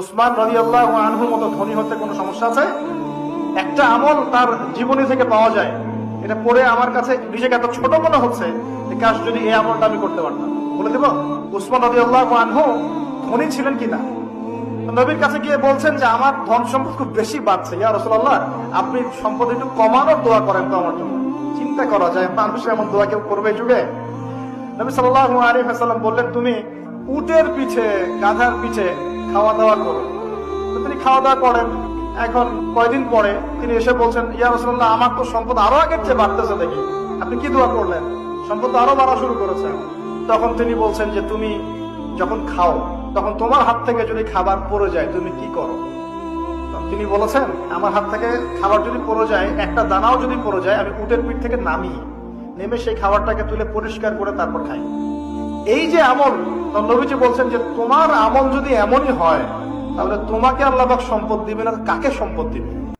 উসমান রবি আল্লাহ আনহুর মতো ধনী হতে কোনো সমস্যা আছে? একটা আমল তার জীবনী থেকে পাওয়া যায়। এটা পড়ে আমার কাছে নিজেকে এত ছোট মনে হচ্ছে যে কাজ যদি এই আমলটা আমি করতে পারতাম। বলে দেব, উসমান রবি আল্লাহ আনহু ধনী ছিলেন কিনা? নবীর কাছে গিয়ে বলছেন যে, আমার ধন সম্পদ খুব বেশি বাড়ছে। ইয়া রসুল্লাহ আপনি সম্পদ একটু কমানোর দোয়া করেন তো আমার জন্য। চিন্তা করা যায় মানুষ এমন দোয়া কেউ করবে যুগে? নবী সাল্লাহ আলী হাসাল্লাম বললেন, তুমি উটের পিছে গাধার পিছে খাওয়া দাওয়া করো। তো তিনি খাওয়া দাওয়া করেন। এখন কয়দিন পরে তিনি এসে বলছেন, ইয়া আমার তো সম্পদ আরও আগের চেয়ে বাড়তেছে দেখি। আপনি কি দোয়া করলেন? সম্পদ আরও বাড়া শুরু করেছে। তখন তিনি বলছেন যে, তুমি যখন খাও, তখন তোমার হাত থেকে যদি খাবার পড়ে যায়, তুমি কি করো? তিনি বলেছেন, আমার হাত থেকে খাবার যদি পড়ে যায়, একটা দানাও যদি পড়ে যায়, আমি উটের পিঠ থেকে নামি। নেমে সেই খাবারটাকে তুলে পরিষ্কার করে তারপর খাই। এই যে আমল নবীজি বলছেন যে তোমার আমল যদি এমনই হয়, তাহলে তোমাকে আল্লাহবাক সম্পদ দিবে না কাকে সম্পদ দিবে